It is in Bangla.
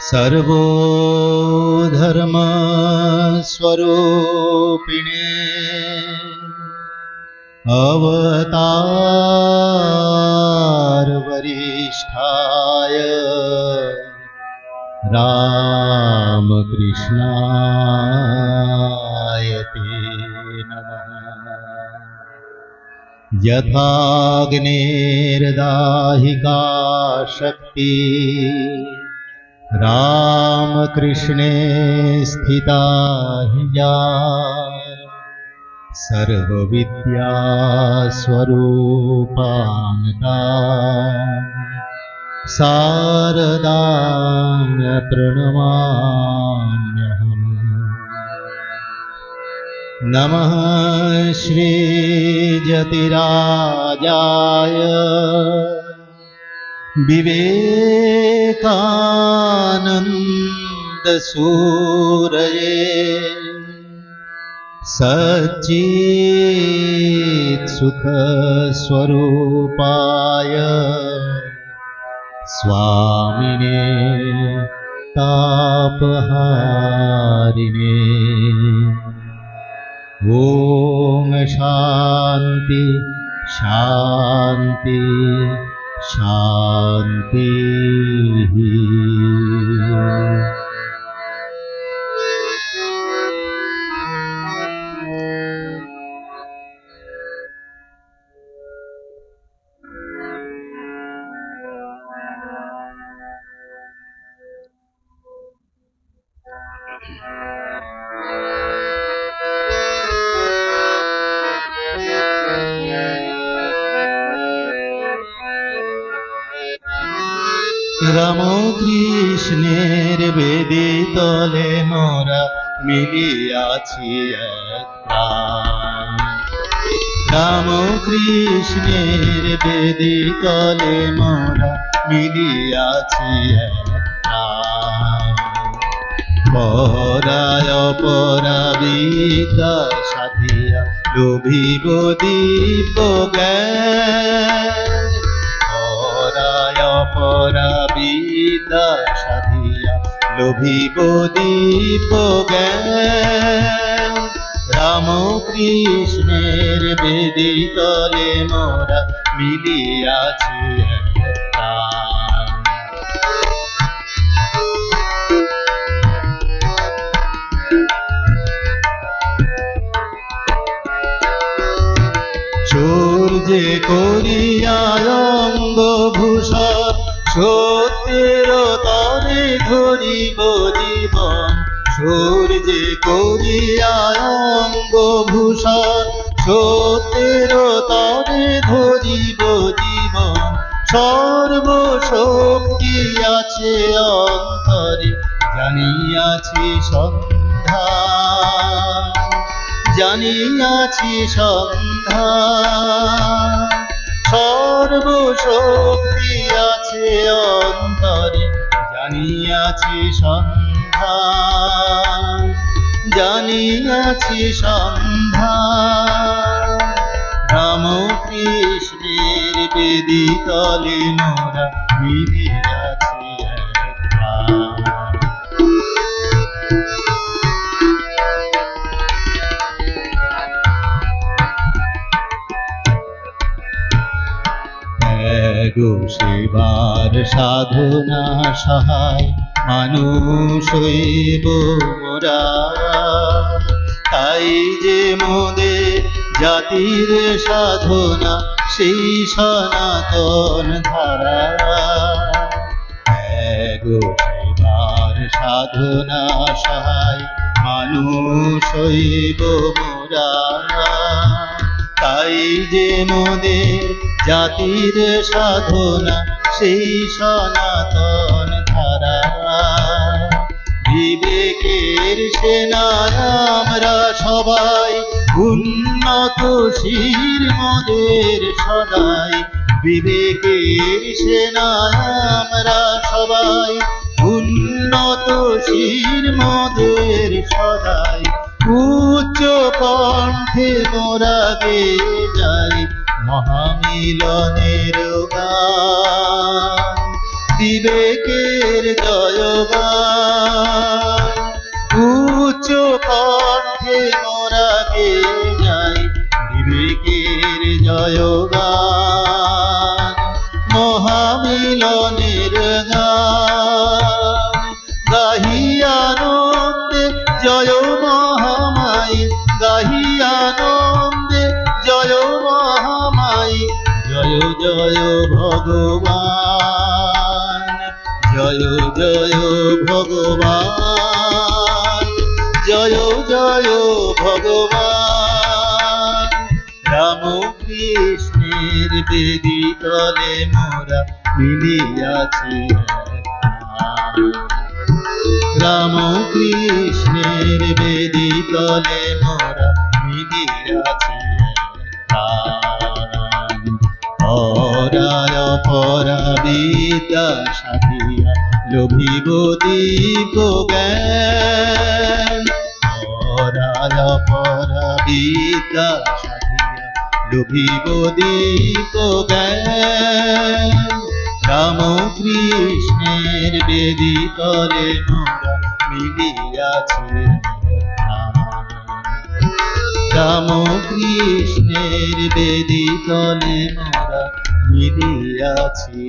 सर्वोधर्मस्वरूपिणे अवतारवरिष्ठाय रामकृष्णाय ते नमः। यथाग्नेर्दाहिका शक्ति रामकृष्णे स्थिता हि या सर्वविद्यास्वरूपान्ता शारदां प्रणमाम्यहम् नमः श्रीजतिराजाय विवेकानन्दसूरये सच्चित्सुखस्वरूपाय स्वामिने तापहारिणे। ॐ शान्ति शान्ति शान्तिः রামকৃষ্ণের বেদে তলে মোরা মিলিয়াছি। রামকৃষ্ণের বেদে তলে মোরা মিলিয়াছি। পরায় পরাবিদ্যা সাধিয়া লোভিব দীপ জ্ঞান সাধিয়া লোভিব দীপ জ্ঞান রামকৃষ্ণের বেদি তলে মোরা মিলিয়াছি প্রাণ। সূর্যে করিয়া অঙ্গ ভূষণ সত্যের তরে ধরিব জীবন, সূর্যে করিয়া অঙ্গ ভূষণ সত্যের তরে ধরিব জীবন, সর্বশক্তি আছে অন্তরে, জানিয়াছি সন্ধ্যা। জানিয়াছি সন্ধ্যা। সর্বশক্তি আছে অন্তরে জানিয়াছি সন্ধ্যা জানিয়াছি সন্ধ্যা রামকৃষ্ণের বেদি তলে নোরা মিলিয়াছি ত্যাগো সেবার সাধনা সহায় মানুষ হইব তাই যে মোদের জাতির সাধনা, সেই সনাতন ধারা। ত্যাগো সেবার সাধনা সহায় মানুষ হইব মোরা। তাই যে মোদের জাতির সাধনা সেই সনাতন ধারা। বিবেকের সেনার আমরা সবাই, উন্নত শির মোদের সদাই। বিবেকের সেনায় আমরা সবাই, উন্নত শির মোদের সদাই। উচ্চ কণ্ঠে মোরা যাই মহামিলনের বিবেকের জয়গান। উচ্চ কণ্ঠে মোরা গে যাই বিবেকের জয়গান। মহামিলনের গান। গাহি জয় মহামাই গাহি জয় ভগবান, জয় জয় ভগবান, জয় জয় ভগবান। রাম কৃষ্ণের বেদি তলে মোরা মিলিয়াছি রাম কৃষ্ণের বেদি তলে অরায় পরা বিদ্যা সাথিয়া লোভিব দীপ জ্ঞান। অরায় পরা বিদ্যা সাথিয়া লোভিব দীপ জ্ঞান। রাম কৃষ্ণের বেদি তলে মোরা মিলিয়াছে। রাম কৃষ্ণের বেদি তলে মোরা মিলিয়াছি